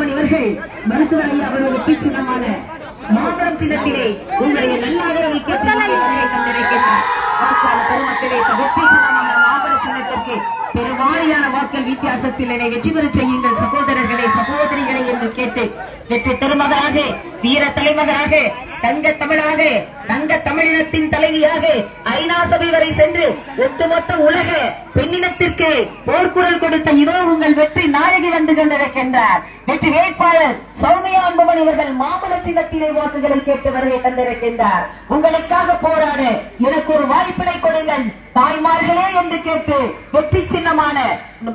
அன்புமணி அவர்கள் மருத்துவர் ஐயா அவர்கள் வெற்றி சின்னமான மாபெரும் சின்னத்திலே உங்களுடைய நல்ல ஆதரவை கேட்டு வருகை தந்திருக்கின்றார் வாக்காளர் பெருமக்களே வெற்றி சின்னமான மாபெரும் சின்னத்திற்கு பெருவாரியான வாக்கள் வித்தியாசத்தில் என்னை வெற்றி பெறச் செய்யுங்கள். சகோதரர்களே சகோதரிகளை என்று கேட்டு வெற்றி திருமகனாக வீர தலைமகனாக தங்க தமிழாக தங்க தமிழினத்தின் தலைவியாக ஐநா சபை வரை சென்று ஒட்டுமொத்த உலக பெண்ணினத்திற்கு போர்க்குரல் கொடுத்த இதோ உங்கள் வெற்றி நாயகி வந்து கொண்டிருக்கின்றார். வெற்றி வேட்பாளர் சௌமியா அன்புமணி அவர்கள் மாமல சின்னத்திலே வாக்குகளை கேட்டு வருகை தந்திருக்கின்றார். உங்களுக்காக போராட. எனக்கு ஒரு வாய்ப்பினை கொடுங்கள். தாய்மார்களே என்று கேட்டு வெற்றி சின்னமான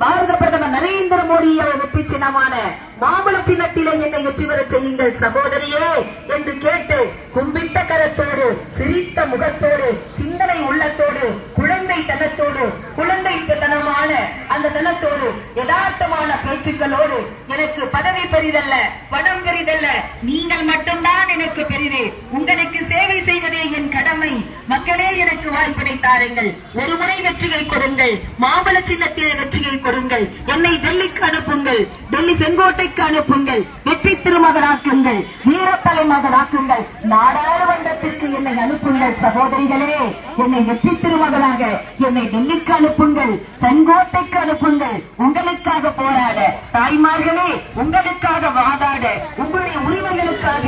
பாரத பிரதமர் நரேந்திர மோடி அவர் வெற்றி சின்னமான மாமல சின்னத்திலே என்னை வெற்றி பெற செய்யுங்கள் சகோதரியே என்று கேட்டு கும்பிட்ட கரத்தோடு சிரித்த முகத்தோடு சிந்தனை உள்ளத்தோடு குழந்தை தனத்தோடு குழந்தை தனமான அந்த தனத்தோடு யதார்த்தமான பேச்சுக்களோடு எனக்கு பதவி பெரிதல்ல பணம் பெரிதல்ல. நீங்கள் மட்டும்தான் எனக்கு பெரிது. உங்களுக்கு சேவை செய்வதே என் கடமை. மக்களே எனக்கு வாய்ப்பினை தாருங்கள் ஒரு முறை வெற்றியை கொடுங்கள். மாம்பழ சின்னத்திலே வெற்றியை கொடுங்கள். என்னை டெல்லிக்கு அனுப்புங்கள். டெல்லி செங்கோட்டைக்கு அனுப்புங்கள். வெற்றி திருமகளாக்குங்கள் வீரத்தலை மகளாக்குங்கள் நாடாளுமன்றத்திற்கு என்னை அனுப்புங்கள் சகோதரிகளே. என்னை வெற்றி திருமகளாக என்னை டெல்லிக்கு அனுப்புங்கள் செங்கோட்டைக்கு அனுப்புங்கள். உங்களுக்காக போராட தாய்மார்களே உங்களுக்காக வாதாட உங்களுடைய உரிமைகளுக்காக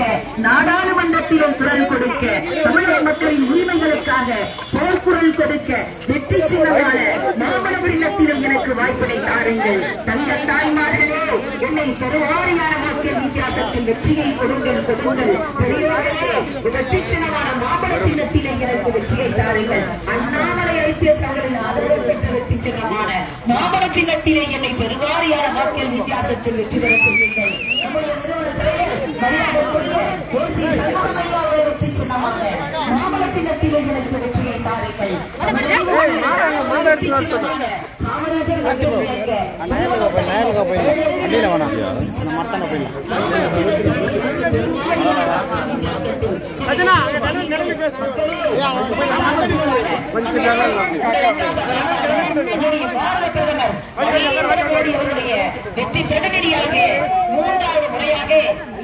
நாடாளுமன்றத்திலே குரல் கொடுக்க தமிழக மக்களின் உரிமைகளுக்காக போர்க்குரல் கொடுக்க வெற்றி சின்னமான மாமல சின்னத்திலும் எனக்கு வாய்ப்பினை தாருங்கள். தங்க தாய்மார்களே என்னை பெருவாரியான மக்கள் வித்தியாசத்தில் வெற்றியை கொடுங்கள் கொடுங்கள். பெரியவர்களே வெற்றி சின்னமான மாமல சின்னத்திலே எனக்கு வெற்றியை தாருங்கள். அண்ணாமலை ஐபிஎஸ் அவர்களின் ஆதரவு பெற்ற வெற்றி சின்னமான மாமல சின்னத்திலே என்னை பெருவாரியான மக்கள் வித்தியாசத்தில் வெற்றி பெற சொல்லுங்கள். நம்முடைய நிறுவனத்திலே மரியாதைக்குரிய தேசிய சண்முகம் வெற்றி சின்னமாக மாமல சின்னத்திலே எனக்கு வெற்றி சின்னமான காமராஜர் மக்கள் இயக்க நேருக்கா போய் அடியில் வேணாம் அந்த மரத்தான போயிடலாம் நம்முடைய பாரத பிரதமர் நரேந்திர மோடி அவர்களுடைய வெற்றி பிரதிநிதியாக மூன்றாவது முறையாக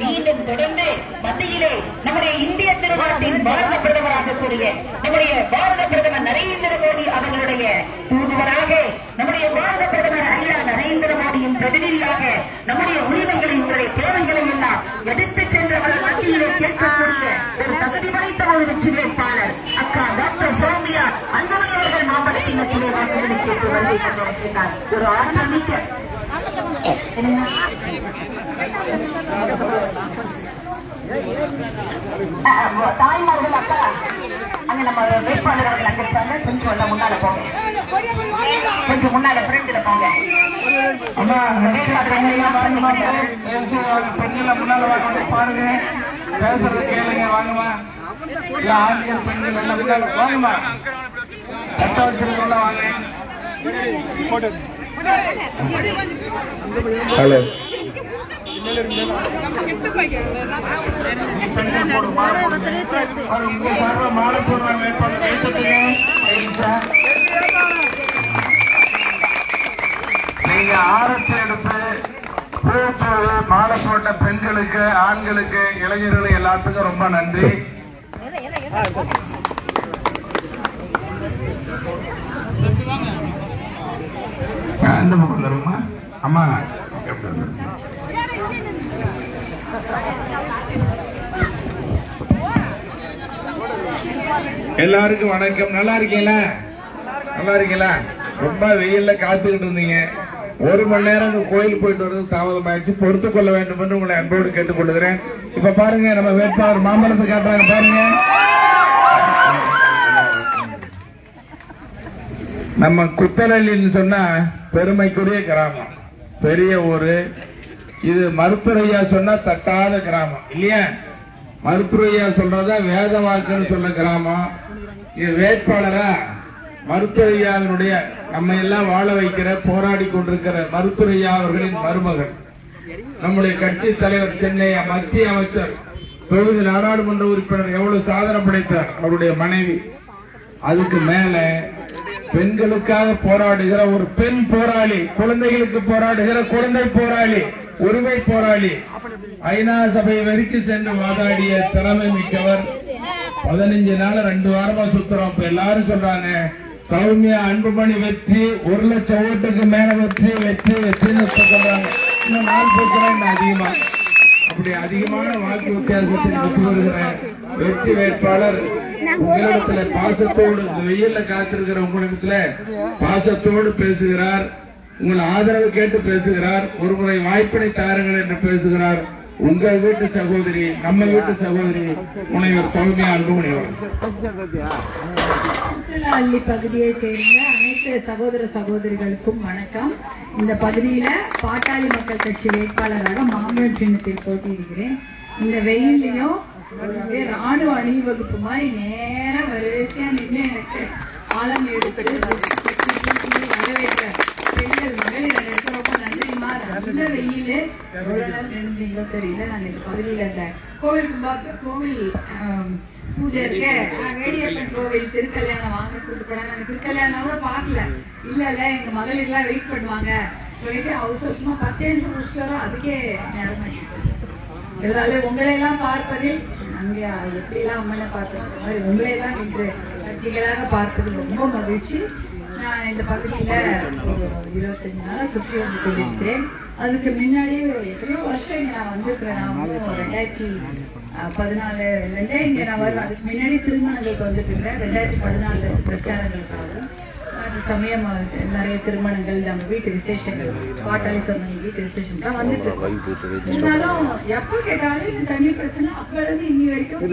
மீண்டும் தொடர்ந்து மத்தியிலே நம்முடைய இந்திய திருநாட்டின் பாரத பிரதமராக கூடிய நம்முடைய பாரத பிரதமர் நரேந்திர மோடி அவர்களுடைய தூதுவராக நம்முடைய பாரத பிரதமர் ஐயா நரேந்திர மோடியின் பிரதிநிதியாக நம்முடைய உரிமைகளை உங்களுடைய தேவைகளை எல்லாம் எடுத்து சென்றவர்கள் மத்தியிலே கேட்கக்கூடிய ஒரு தகுதி படைத்த ஒரு வெற்றி வேட்பாளர் அக்கா டாக்டர் சோமியா அன்புமணி அவர்கள் மாம்பழ சின்னத்திலே வாக்குகளை கேட்டு வருகை கொண்டிருக்கின்றார் ஒரு ஆற்றல் மிக்க தாய்மார்கள் அக்கா நம்ம வேட்பாளர் அவர்கள் அங்க இருக்காங்க. கொஞ்சம் எல்லாம் முன்னால போங்க. கொஞ்சம் முன்னால ஃப்ரெண்ட்ல போங்க. அம்மா வேட்பாளர் எல்லாம் சந்திக்கின்றார்கள். பெண்களை முன்னால வாங்க பாருங்க. பேசுறது கேளுங்க வாங்கம்மா. இல்ல ஆண்கள் பெண்கள் எல்லாம் முன்னால வாங்கம்மா. கட்ட வச்சிருக்கோம்ல வாங்க. ஹலோ மாலை போடுறாங்க சார் நீங்க ஆரத்தை எடுத்து பூத்தோடு மாலை போட்ட பெண்களுக்கு ஆண்களுக்கு இளைஞர்கள் எல்லாத்துக்கும் ரொம்ப நன்றி. இந்த பக்கம் அம்மா. எப்படி எல்லாருக்கும் வணக்கம். நல்லா இருக்கீங்களா? நல்லா இருக்கீங்களா? ரொம்ப வெயில்ல காத்துக்கிட்டு இருந்தீங்க. ஒரு மணி நேரம் அங்க கோயில் போயிட்டு வர்றது தாமதம் ஆயிடுச்சு பொறுத்துக் கொள்ள வேண்டும் என்று உங்களை அன்போடு கேட்டுக்கொள்கிறேன். இப்ப பாருங்க நம்ம வேட்பாளர் மாம்பழத்தை காட்டுறாங்க. பாருங்க. நம்ம குத்தரலின்னு சொன்னா பெருமைக்குரிய கிராமம். பெரிய ஊரு இது மருத்துவரையா சொன்னா தட்டாத கிராமம் இல்லையா? மருத்துவரையா சொல்றதா வேத வாக்குன்னு சொல்ல கிராமம். இது வேட்பாளரா? மருத்துவரையாவினுடைய நம்ம எல்லாம் வாழ வைக்கிற போராடி கொண்டிருக்கிற மருத்துவரையா அவர்களின் மருமகள். நம்முடைய கட்சி தலைவர் சென்னை மத்திய அமைச்சர் தொகுதி நாடாளுமன்ற உறுப்பினர் எவ்வளவு சாதனை படைத்தார்? அவருடைய மனைவி. அதுக்கு மேல பெண்களுக்காக போராடுகிற ஒரு பெண் போராளி குழந்தைகளுக்கு போராடுகிற குழந்தை போராளி. உரிமை போராளி. ஐநா சபை வரைக்கும் சென்று வாதாடிய திறமை மிக்கவர். பதினஞ்சு நாள் ரெண்டு வாரமா சுத்துறோம். இப்ப எல்லாரும் சொல்றாங்க சௌமியா அன்புமணி வெற்றி ஒரு லட்சம் ஓட்டுக்கு மேல வெற்றி வெற்றி வெற்றின்னு இப்ப சொல்றாங்க. இன்னும் நாள் போச்சுன்னா அதிகமா. அப்படி அதிகமான வாக்கு வித்தியாசத்தில் வெற்றி வருகிற வெற்றி வேட்பாளர் உங்களிடத்துல பாசத்தோடு இந்த வெயில்ல காத்திருக்கிற உங்களிடத்துல பாசத்தோடு பேசுகிறார். உங்கள் ஆதரவு கேட்டு பேசுகிறார் ஒரு முறை வாய்ப்பினை தாருங்கள் என்று பேசுகிறார். உங்க வீட்டு சகோதரி நம்ம வீட்டு சகோதரி முனைவர் சௌமியா அன்பு அவர்கள். அள்ளி பகுதியை சேர்ந்த அனைத்து சகோதர சகோதரிகளுக்கும் வணக்கம். இந்த பகுதியில பாட்டாளி மக்கள் கட்சி வேட்பாளராக மாம்பழம் சின்னத்தில் போட்டியிடுகிறேன். இந்த வெயிலையும் ராணுவ அணிவகுப்பு மாதிரி நேரம் வரிசையா நின்று எனக்கு ஆழம் எடுத்து வரவேற்ற பெண்கள் மகளிர் அனைவருக்கும் ரொம்ப நன்றிமா நல்ல வெயிலு எவ்வளவு நேரம் நின்றீங்களோ தெரியல. நான் இந்த பகுதியில இந்த கோவில் கும்பாக்க கோவில் ஆம், பூஜை இருக்க. நான் வேடியப்பன் கோவில் திருக்கல்யாணம் வாங்க கூட்டு போனேன் நாங்க திருக்கல்யாணம் கூட பார்க்கல. இல்ல இல்ல எங்க மகளிர் வெயிட் பண்ணுவாங்க. சொல்லிட்டு அவசர அவசரமா பத்தே நிமிஷம் முடிச்சுட்டு அதுக்கே நேரம் இருந்தாலும் இதனால உங்களை எல்லாம் பார்ப்பதில் அங்கே எப்படி எல்லாம் அம்மனை பார்ப்பது? மாதிரி உங்களை எல்லாம் இன்று சக்திகளாக பார்ப்பது ரொம்ப மகிழ்ச்சி. நான் இந்த பகுதியில ஒரு இருபத்தஞ்சு நாளா சுற்றி வந்து கொண்டிருக்கிறேன். அதுக்கு முன்னாடி எத்தனையோ வருஷம் இங்க நான் வந்திருக்கிறேன். நான் வந்து ரெண்டாயிரத்தி அஹ், பதினாலுல இங்க நான் வருவேன். அதுக்கு முன்னாடி திருமணங்களுக்கு வந்துட்டு இருக்கிறேன் ரெண்டாயிரத்தி பதினாலு பிரச்சாரங்களுக்காகவும் அது சமயம் நிறைய திருமணங்கள் நம்ம வீட்டு விசேஷங்கள் பாட்டாளி சொந்தங்க வீட்டு விசேஷம்லாம் வந்துட்டு இருக்கு. இருந்தாலும் எப்ப கேட்டாலும் இந்த தண்ணி பிரச்சனை. அப்ப இருந்து இன்னி வரைக்கும்.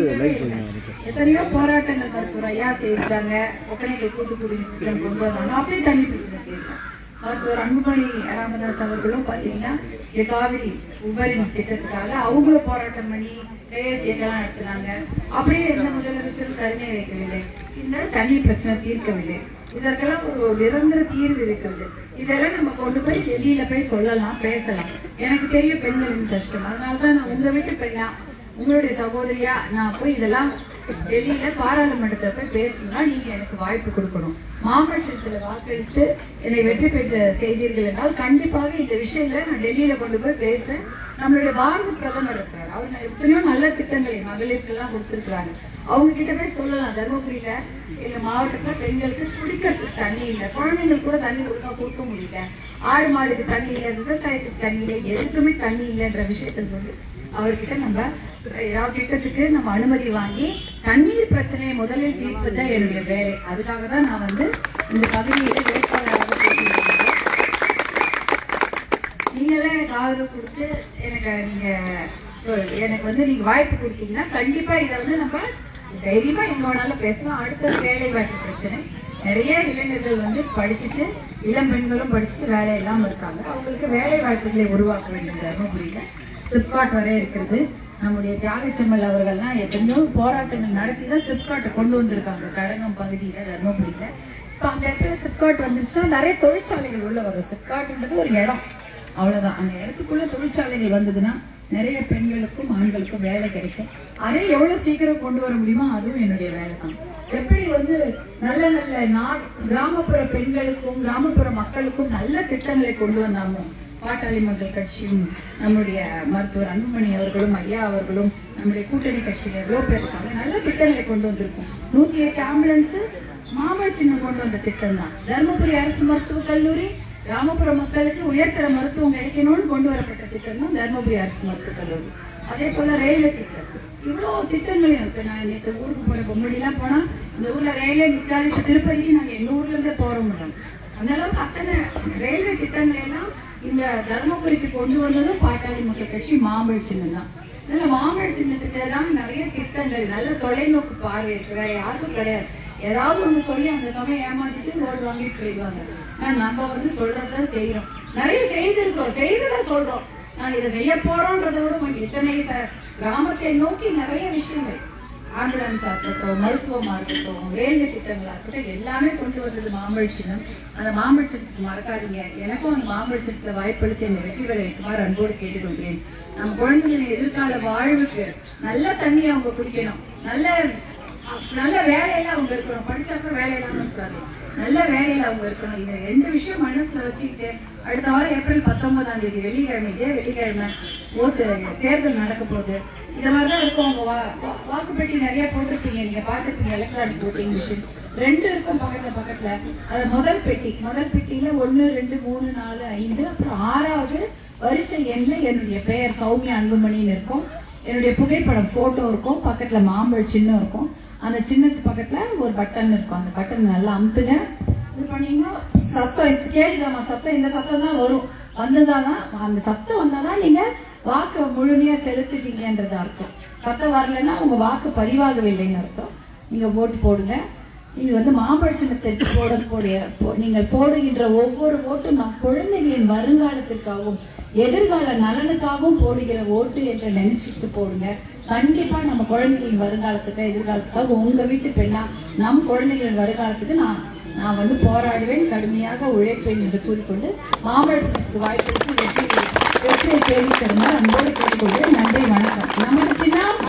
எத்தனையோ போராட்டங்கள் மருத்துவர் ஐயா செய்தாங்க. ஒக்கனைகள் கூட்டுக்குடி திட்டம் கொண்டு வந்தாங்க. அப்படியே தண்ணி பிரச்சனை தீர்ந்தாங்க மருத்துவர் அன்புமணி ராமதாஸ் அவர்களும் பாத்தீங்கன்னா இந்த காவிரி உபரி திட்டத்துக்காக அவங்களும் போராட்டம் பண்ணி கையெழுத்தியெல்லாம் நடத்தினாங்க. அப்படியே எந்த முதலமைச்சரும் கருணை வைக்கவில்லை. இந்த தனி பிரச்சனை தீர்க்கவில்லை. இதற்கெல்லாம் ஒரு நிரந்தர தீர்வு இருக்கிறது. இதெல்லாம் நம்ம கொண்டு போய் டெல்லியில போய் சொல்லலாம் பேசலாம். எனக்கு தெரியும் பெண்களின் கஷ்டம். அதனாலதான் நான் உங்க வீட்டு பெண்ணா உங்களுடைய சகோதரியா நான் போய் இதெல்லாம் டெல்லியில பாராளுமன்றத்தை போய் பேசணும்னா நீங்க எனக்கு வாய்ப்பு கொடுக்கணும். மாமல்லத்துல வாக்களித்து என்னை வெற்றி பெற்ற செய்தீர்கள் என்றால் கண்டிப்பாக இந்த விஷயங்களை நான் டெல்லியில கொண்டு போய் பேசுவேன் நம்மளுடைய பாரத பிரதமர் இருக்கிறார் அவர் எத்தனையோ நல்ல திட்டங்களை மகளிருக்கு எல்லாம் கொடுத்திருக்கிறாங்க அவங்க கிட்ட போய் சொல்லலாம். தருமபுரியில எங்க மாவட்டத்துல பெண்களுக்கு குடிக்கிறதுக்கு தண்ணி இல்லை. குழந்தைங்களுக்கு கூட தண்ணி ஒழுங்கா கொடுக்க முடியல. ஆடு மாடுக்கு தண்ணி இல்லை விவசாயத்துக்கு தண்ணி இல்லை எதுக்குமே தண்ணி இல்லைன்ற விஷயத்த சொல்லி. அவர்கிட்ட நம்ம திட்டத்துக்கு நம்ம அனுமதி வாங்கி தண்ணீர் பிரச்சனையை முதலில் தீர்ப்பது தான் என்னுடைய வேலை. அதுக்காக தான் நான் வந்து இந்த பகுதியில வேட்பாளராக போட்டியிடுகிறேன் நீங்களாம் எனக்கு ஆதரவு கொடுத்து எனக்கு நீங்க சொல்- எனக்கு வந்து நீங்க வாய்ப்பு கொடுத்தீங்கன்னா கண்டிப்பா இதை வந்து நம்ம தைரியமா எங்க வேணாலும் பேசலாம். அடுத்த வேலை வாய்ப்பு பிரச்சனை. நிறைய இளைஞர்கள் வந்து படிச்சுட்டு இளம் பெண்களும் படிச்சுட்டு வேலை இல்லாமல் இருக்காங்க. அவங்களுக்கு வேலை வாய்ப்புகளை உருவாக்க வேண்டும் தர்மபுரியில சிப்காட் வரை இருக்கிறது. நம்முடைய தியாகச்செம்மல் அவர்கள்லாம் எத்தனையோ போராட்டங்கள் நடத்தி தான் சிப்காட்டை கொண்டு வந்திருக்காங்க கடகம் பகுதியில தர்மபுரியில். இப்போ அந்த இடத்துல சிப்காட் வந்துச்சுன்னா நிறைய தொழிற்சாலைகள் உள்ள வரும். சிப்காட்ன்றது ஒரு இடம். அவ்வளவுதான். அந்த இடத்துக்குள்ள தொழிற்சாலைகள் வந்ததுன்னா நிறைய பெண்களுக்கும் ஆண்களுக்கும் வேலை கிடைக்கும். அதை எவ்வளவு சீக்கிரம் கொண்டு வர முடியுமோ அதுவும் என்னுடைய வேலை தான். எப்படி வந்து நல்ல நல்ல நாட் கிராமப்புற பெண்களுக்கும் கிராமப்புற மக்களுக்கும் நல்ல திட்டங்களை கொண்டு வந்தாமோ பாட்டாளி மக்கள் கட்சியும் நம்முடைய மருத்துவர் அன்புமணி அவர்களும் ஐயா அவர்களும் நம்முடைய கூட்டணி கட்சியில எவ்வளவு பேர் இருக்காங்க நல்ல திட்டங்களை கொண்டு வந்திருக்கோம். நூத்தி எட்டு ஆம்புலன்ஸ் மாமல் சின்னம் கொண்டு வந்த திட்டம் தான். தருமபுரி அரசு மருத்துவக் கல்லூரி கிராமப்புற மக்களுக்கு உயர்தர மருத்துவம் கிடைக்கணும்னு கொண்டு வரப்பட்ட திட்டம் தான் தர்மபுரி அரசு மருத்துவக் கல்லூரி அதே போல ரயில்வே திட்டம். இவ்வளவு திட்டங்களையும் இருக்கு. நான் நேற்று ஊருக்கு போன பொம்மடிலாம் போனா இந்த ஊர்ல ரயிலே நிக்காது. திருப்பதி நாங்கள் நாங்க எங்க ஊர்ல இருந்தே போற முடியும் அந்த அளவுக்கு அத்தனை ரயில்வே திட்டங்களை எல்லாம் இந்த தருமபுரிக்கு கொண்டு வந்ததும் பாட்டாளி மக்கள் கட்சி மாம்பழ சின்னம் தான் இதுல மாம்பழ சின்னத்துக்கு எல்லாம் நிறைய திட்டங்கள் நல்ல தொலைநோக்கு பார்வை இருக்கு யாருக்கும் கிடையாது. ஏதாவது ஒண்ணு சொல்லி அந்த சமயம் ஏமாத்திட்டு ஓடு வாங்கிட்டு போயிடுவாங்க. ஆனா நம்ம வந்து சொல்றத செய்யறோம் நிறைய செய்திருக்கோம் செய்தத சொல்றோம். நான் இதை செய்ய போறோன்றத விட இத்தனை கிராமத்தை நோக்கி நிறைய விஷயங்கள். ஆம்புலன்ஸா இருக்கட்டும் மருத்துவமா இருக்கட்டும் ரயில்வே திட்டங்களா இருக்கட்டும் எல்லாமே கொண்டு வந்தது மாம்பழ சின்னம். அந்த மாம்பழ சின்னத்துக்கு மறக்காதீங்க. எனக்கும் அந்த மாம்பழ சின்னத்தை வாய்ப்பளித்து என்னை வெற்றி பெற வைக்குமாறு அன்போடு கேட்டுக்கொள்கிறேன். நம்ம குழந்தைகளின் எதிர்கால வாழ்வுக்கு நல்ல தண்ணி அவங்க குடிக்கணும். நல்ல நல்ல வேலையில அவங்க இருக்கணும். படிச்சா கூட வேலை இல்லாம இருக்காது நல்ல வேலையில அவங்க இருக்கணும். இந்த ரெண்டு விஷயம் மனசுல வச்சுக்கிட்டு அடுத்த வாரம் ஏப்ரல் பத்தொன்பதாம் தேதி வெள்ளிக்கிழமை இதே வெள்ளிக்கிழமை ஓட்டு தேர்தல் நடக்க போகுது. இந்த மாதிரிதான் இருக்கும். அவங்க வா- வா- வாக்குப்பெட்டி நிறைய போட்டிருப்பீங்க. நீங்க பாத்துருப்பீங்க எலக்ட்ரானிக் ஓட்டிங் மிஷின் ரெண்டு இருக்கும் பக்கத்துல பக்கத்துல. அது முதல் பெட்டி. முதல் பெட்டியில ஒன்னு ரெண்டு மூணு நாலு ஐந்து அப்புறம் ஆறாவது வரிசை எண்ணில் என்னுடைய பெயர் சௌமியா அன்புமணின்னு இருக்கும். என்னுடைய புகைப்படம் போட்டோ இருக்கும் பக்கத்துல மாம்பழ சின்னம் இருக்கும். அந்த சின்னத்து பக்கத்துல ஒரு பட்டன் இருக்கும். அந்த பட்டன் நல்லா அமுத்துங்க. இது பண்ணீங்கன்னா சத்தம் கேட்டுதாமா சத்தம். இந்த சத்தம் தான் வரும். வந்ததாதான் அந்த சத்தம் வந்தாதான் நீங்க வாக்கு முழுமையா செலுத்திட்டீங்கன்றது அர்த்தம். சத்தம் வரலைன்னா உங்க வாக்கு பதிவாகவில்லைன்னு அர்த்தம். நீங்க ஓட்டு போடுங்க. இது வந்து மாம்பழ போடக்கூடிய நீங்கள் போடுகின்ற ஒவ்வொரு ஓட்டும் நம் குழந்தைகளின் வருங்காலத்திற்காகவும் எதிர்கால நலனுக்காகவும் போடுகிற ஓட்டு என்று நினைச்சிட்டு போடுங்க. கண்டிப்பா நம்ம குழந்தைகளின் வருங்காலத்துக்கு எதிர்காலத்துக்காக உங்க வீட்டு பெண்ணா நம் குழந்தைகளின் வருங்காலத்துக்கு நான் நான் வந்து போராடுவேன் கடுமையாக உழைப்பேன் என்று கூறிக்கொண்டு மாம்பழ வாய்ப்பு வெற்றி வெற்றியை தேடி தருமாறு அன்போடு சின்ன